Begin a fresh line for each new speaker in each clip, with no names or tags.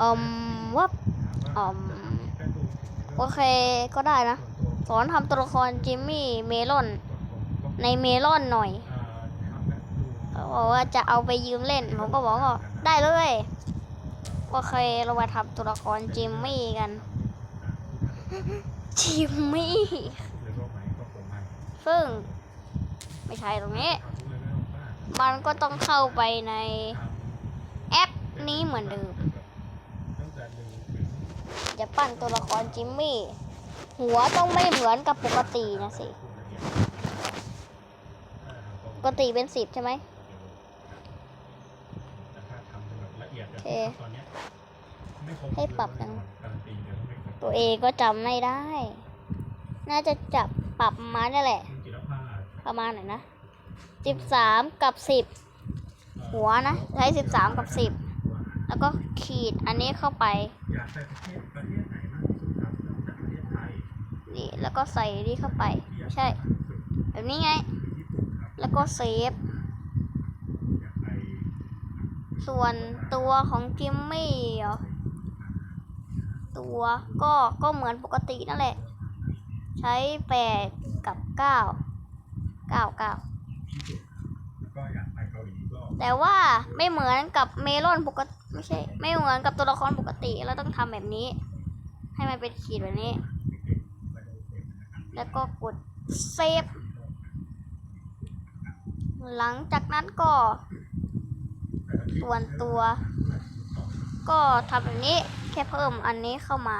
อืมวับอืมโอเคก็ได้นะ สอนทำตัวละครจิมมี่เมลอน ในเมลอนหน่อยเขาบอกว่าจะเอาไปยืมเล่น ผมก็บอกว่าได้เลยโอเคเรามาทำตัวละครจิมมี่กัน จิมมี่ซึ่ง ไม่ใช่ตรงนี้ มันก็ต้องเข้าไปในแอป นี้เหมือนเดิมจะปั้นตัวละครจิมมี่ หัวต้องไม่เหมือนกับปกตินะสิ ปกติเป็นสิบใช่ไหมโอเค ให้ปรับยังตัวเองก็จำไม่ได้ น่าจะจับปรับมาเนี่ยแหละ ประมาณไหนนะสิบสามกับสิบหัวนะ ใช้สิบสามกับสิบ แล้วก็ขีดอันนี้เข้าไปนี่แล้วก็ใส่นี่เข้าไปไม่ใช่ แบบนี้ไงแล้วก็เซฟส่วนตัวของจิมมี่เหรอตัวก็ก็เหมือนปกตินั่นแหละ ใช้แปดกับเก้าเก้าเก้าแต่ว่าไม่เหมือนกับเมลอนปกติ ไม่ใช่ ไม่เหมือนกับตัวละครปกติเราต้องทำแบบนี้ ให้มันเป็นขีดแบบนี้ แล้วก็กดเซฟหลังจากนั้นก็ส่วนตัว ก็ทำแบบนี้แค่เพิ่มอันนี้เข้ามา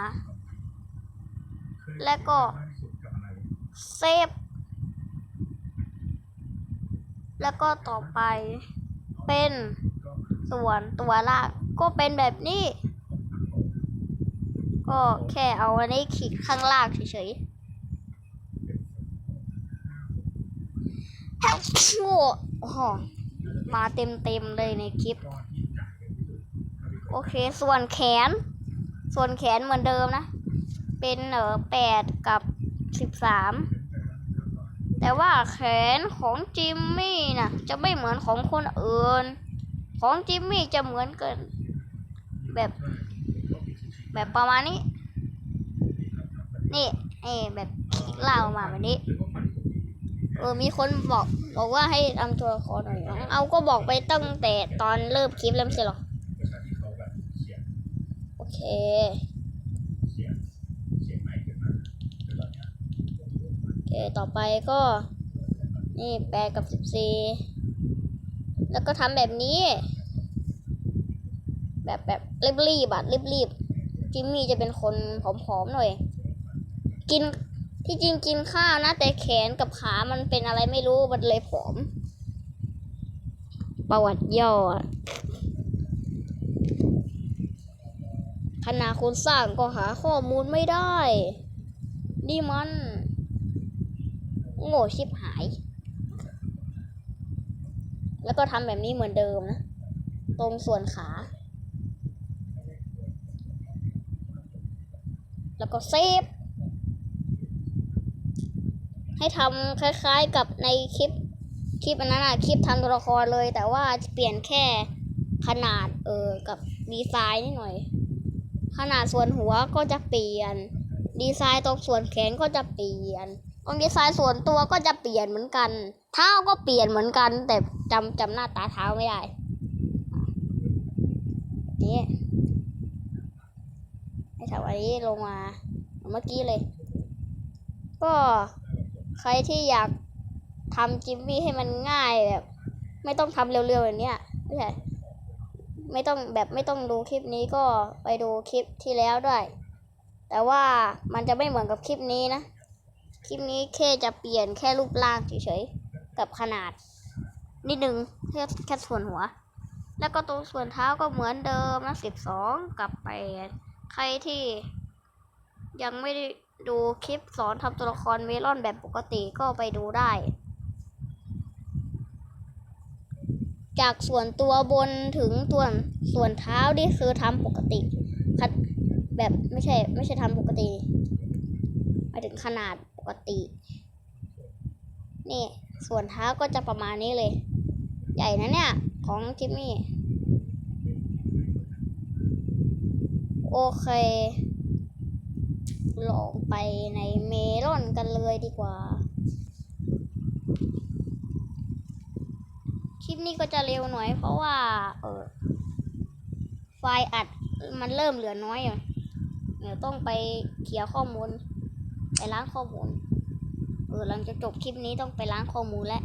แล้วก็เซฟ แล้วก็ต่อไปเป็นส่วนตัวล่าง ก็เป็นแบบนี้ ก็แค่เอาอันนี้ขีดข้างล่างเฉยๆแฮปโอ้โหมาเต็มๆเลยในคลิป โอเค ส่วนแขน ส่วนแขนเหมือนเดิมนะ เป็นเออแปดกับสิบสามแต่ว่าแขนของจิมมี่นะจะไม่เหมือนของคนอื่น ของจิมมี่จะเหมือนกัน แบบ แบบประมาณนี้ นี่เอแบบขีดเล่ามาแบบนี้ เออมีคนบอกบอกว่าให้ทำตัวละครหน่อยน้องเอาก็บอกไปตั้งแต่ตอนเริ่มคลิปแล้วไม่ใช่หรอโอเคโอเคต่อไปก็ นี่แปดกับสิบสี่แล้วก็ทำแบบนี้ แบบแบบรีบๆอะรีบๆจิมมี่จะเป็นคนผอมๆหน่อย กินที่จริงกินข้าวนะแต่แขนกับขามันเป็นอะไรไม่รู้มันเลยผอม ประวัติย่ออะขณะคนสร้างก็หาข้อมูลไม่ได้ นี่มัน โง่ชิบหาย แล้วก็ทำแบบนี้เหมือนเดิมนะ ตรงส่วนขา แล้วก็เซฟ ให้ทำคล้ายๆกับในคลิป คลิปอันนั้นอะคลิปทำตัวละครเลย แต่ว่าเปลี่ยนแค่ขนาดเออกับดีไซน์นิดหน่อย ขนาดส่วนหัวก็จะเปลี่ยน ดีไซน์ตรงส่วนแขนก็จะเปลี่ยนตรงดีไซน์ส่วนตัวก็จะเปลี่ยนเหมือนกัน เท้าก็เปลี่ยนเหมือนกัน แต่จำจำหน้าตาเท้าไม่ได้นี่ ให้ทำอันนี้ลงมาเมื่อกี้เลย ก็ใครที่อยากทำจิมมี่ให้มันง่ายแบบ ไม่ต้องทำเร็วๆอย่างเนี้ยไม่ใช่ไม่ต้องแบบไม่ต้องดูคลิปนี้ก็ไปดูคลิปที่แล้วด้วย แต่ว่ามันจะไม่เหมือนกับคลิปนี้นะ คลิปนี้แค่จะเปลี่ยนแค่รูปร่างเฉยๆกับขนาด นิดนึงแค่แค่ส่วนหัว แล้วก็ตรงส่วนเท้าก็เหมือนเดิมนะสิบสองกับแปด ใครที่ยังไม่ได้ดูคลิปสอนทำตัวละครเมลอนแบบปกติก็ไปดูได้ จากส่วนตัวบนถึงตัวส่วนเท้านี่คือทำปกติคัดแบบไม่ใช่ไม่ใช่ทำปกติมาถึงขนาดปกติ นี่ส่วนเท้าก็จะประมาณนี้เลย ใหญ่นะเนี่ย ของจิมมี่ โอเค ลองไปในเมลอนกันเลยดีกว่า คลิปนี้ก็จะเร็วหน่อยเพราะว่า เออ ไฟล์อัดมันเริ่มเหลือน้อยอ่เดี๋ยวต้องไปเคลียร์ข้อมูล ไปล้างข้อมูล เออหลังจากจบคลิปนี้ต้องไปล้างข้อมูลแล้ว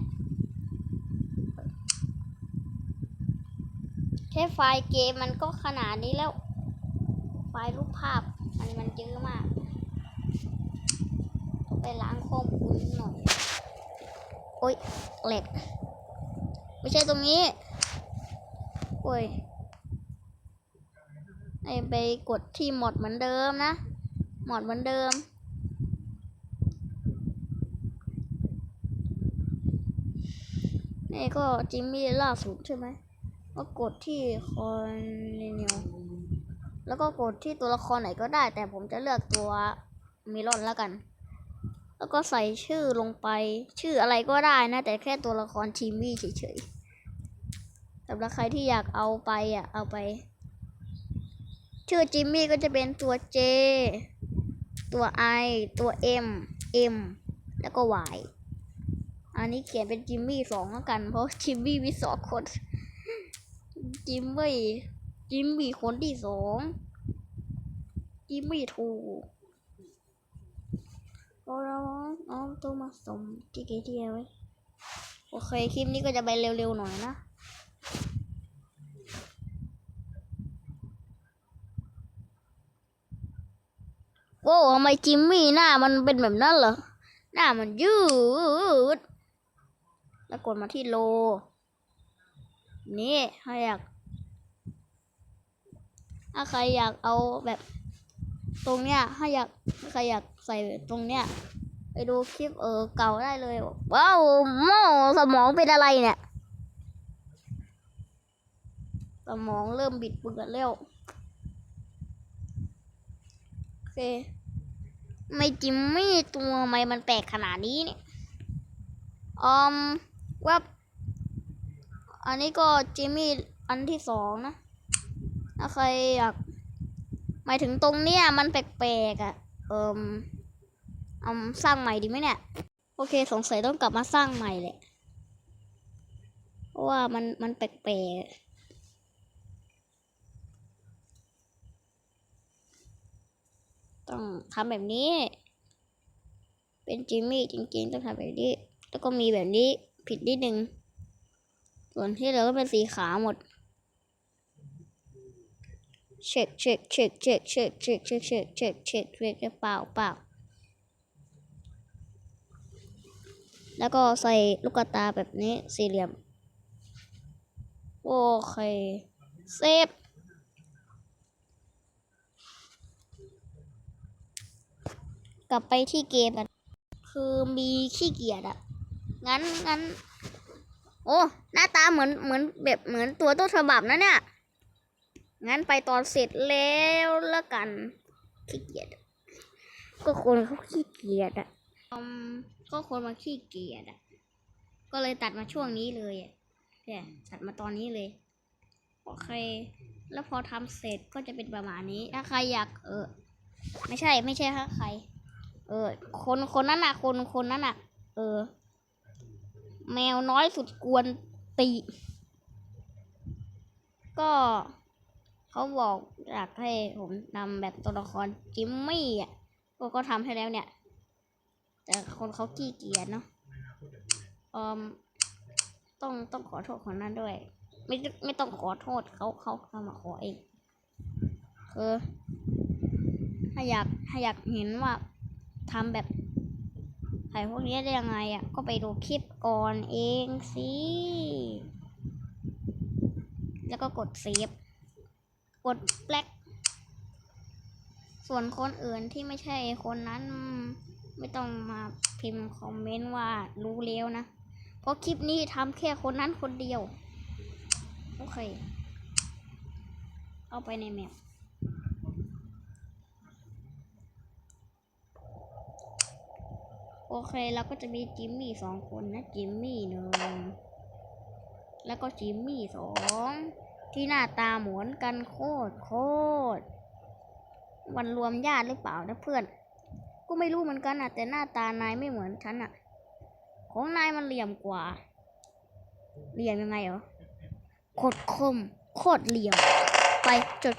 แค่ไฟล์เกมมันก็ขนาดนี้แล้ว ฟล์รูปภาพมันมันเยอะมาก ไปล้างข้อมูลหน่อย โอ๊ยเหล็ก ไม่ใช่ตรงนี้ โอ้ยไอไปกดที่หมดเหมือนเดิมนะ หมดเหมือนเดิม นี่ก็จิมมี่ล่าสุดใช่ไหมก็กดที่คอนเนียล แล้วก็กดที่ตัวละครไหนก็ได้ แต่ผมจะเลือกตัวมิลอนแล้วกัน แล้วก็ใส่ชื่อลงไปชื่ออะไรก็ได้นะ แต่แค่ตัวละครจิมมี่เฉยๆสำหรับใครที่อยากเอาไปอะเอาไป ชื่อจิมมี่ก็จะเป็นตัว J ตัว I ตัว M M แล้วก็ Y อันนี้เขียนเป็นจิมมี่สองแล้วกัน เพราะจิมมี่มีสองคนจิมมี่ จิมมี่คนที่สองจิมมี่ทูเราเราเอาตัวมาสมที่เกเทียไว้โอเค คลิปนี้ก็จะไปเร็วๆหน่อยนะโว้ทำไมจิมมี่หน้ามันเป็นแบบนั้นเหรอ หน้ามันยืด แล้วกดมาที่โล นี่ถ้าอยาก ถ้าใครอยากเอาแบบ ตรงเนี้ย ถ้าอยากใครอยากใส่ตรงเนี้ยไปดูคลิปเออเก่าได้เลย ว้าวโม่สมองเป็นอะไรเนี่ย สมองเริ่มบิดเบือนแล้วโอเค ไม่จิมมี่ตัวทำไมมันแปลกขนาดนี้เนี่ยอืมว่าอันนี้ก็จิมมี่อันที่สองนะ ถ้าใครอยากหมายถึงตรงเนี้ยมันแปลกๆอะ่ะ เอิมเอาสร้างใหม่ดีไหมเนี่ย โอเคสงสัยต้องกลับมาสร้างใหม่แหละเพราะว่ามันมันแปลกๆต้องทำแบบนี้ เป็นจิมมี่จริงๆ ต้องทำแบบนี้ แล้วก็มีแบบนี้ผิดนิดนึง ส่วนที่เหลือก็เป็นสีขาวหมด เช็คเช็คเช็คเช็คเช็คเช็คเช็คเช็คเช็คเช็คเช็คเปล่าเปล่าแล้วก็ใส่ลูกตาแบบนี้สี่เหลี่ยม โอเคเซฟกลับไปที่เกมกันคือมีขี้เกียจอะงั้นงั้น โอ้ หน้าตาเหมือนเหมือนแบบเหมือนตัวต้นฉบับนะเนี่ย งั้นไปตอนเสร็จแล้วละกันขี้เกียจก็คนเขาขี้เกียจอะก็คนมาขี้เกียจอะ ก็เลยตัดมาช่วงนี้เลยอะเนี่ยตัดมาตอนนี้เลย โอเค แล้วพอทำเสร็จก็จะเป็นประมาณนี้ ถ้าใครอยากเออ ไม่ใช่ไม่ใช่ถ้าใคร เออ คนคนนั้นน่ะ คนคนนั้นน่ะ เออ แมวน้อยสุดกวนตี ก็ เขาบอกอยากให้ผมนำแบบตัวละครจิมมี่อะก็ก็ทำให้แล้วเนี่ย แต่คนเขาขี้เกียจเนาะอืมต้องต้องขอโทษคนนั้นด้วย ไม่ไม่ต้องขอโทษเขาเขาเขามาขอเองเออถ้าอยากถ้าอยากเห็นว่าทำแบบไข่พวกนี้ได้ยังไงอะก็ไปดูคลิปก่อนเองสิ แล้วก็กดเซฟ กดแบล็กส่วนคนอื่นที่ไม่ใช่คนนั้นไม่ต้องมาพิมพ์คอมเมนต์ว่ารู้แล้วนะ เพราะคลิปนี้ทำแค่คนนั้นคนเดียว โอเค เอาไปในแมปโอเคเราก็จะมีจิมมี่สองคนนะจิมมี่หนึ่งแล้วก็จิมมี่สอง ที่หน้าตาเหมือนกันโคตรโคตรวันรวมญาติหรือเปล่านะเพื่อน ก็ไม่รู้เหมือนกันอะ แต่หน้าตานายไม่เหมือนฉันอะ ของนายมันเหลี่ยมกว่า เหลี่ยมยังไงเหรอโคตรคมโคตรเหลี่ยม ไปจด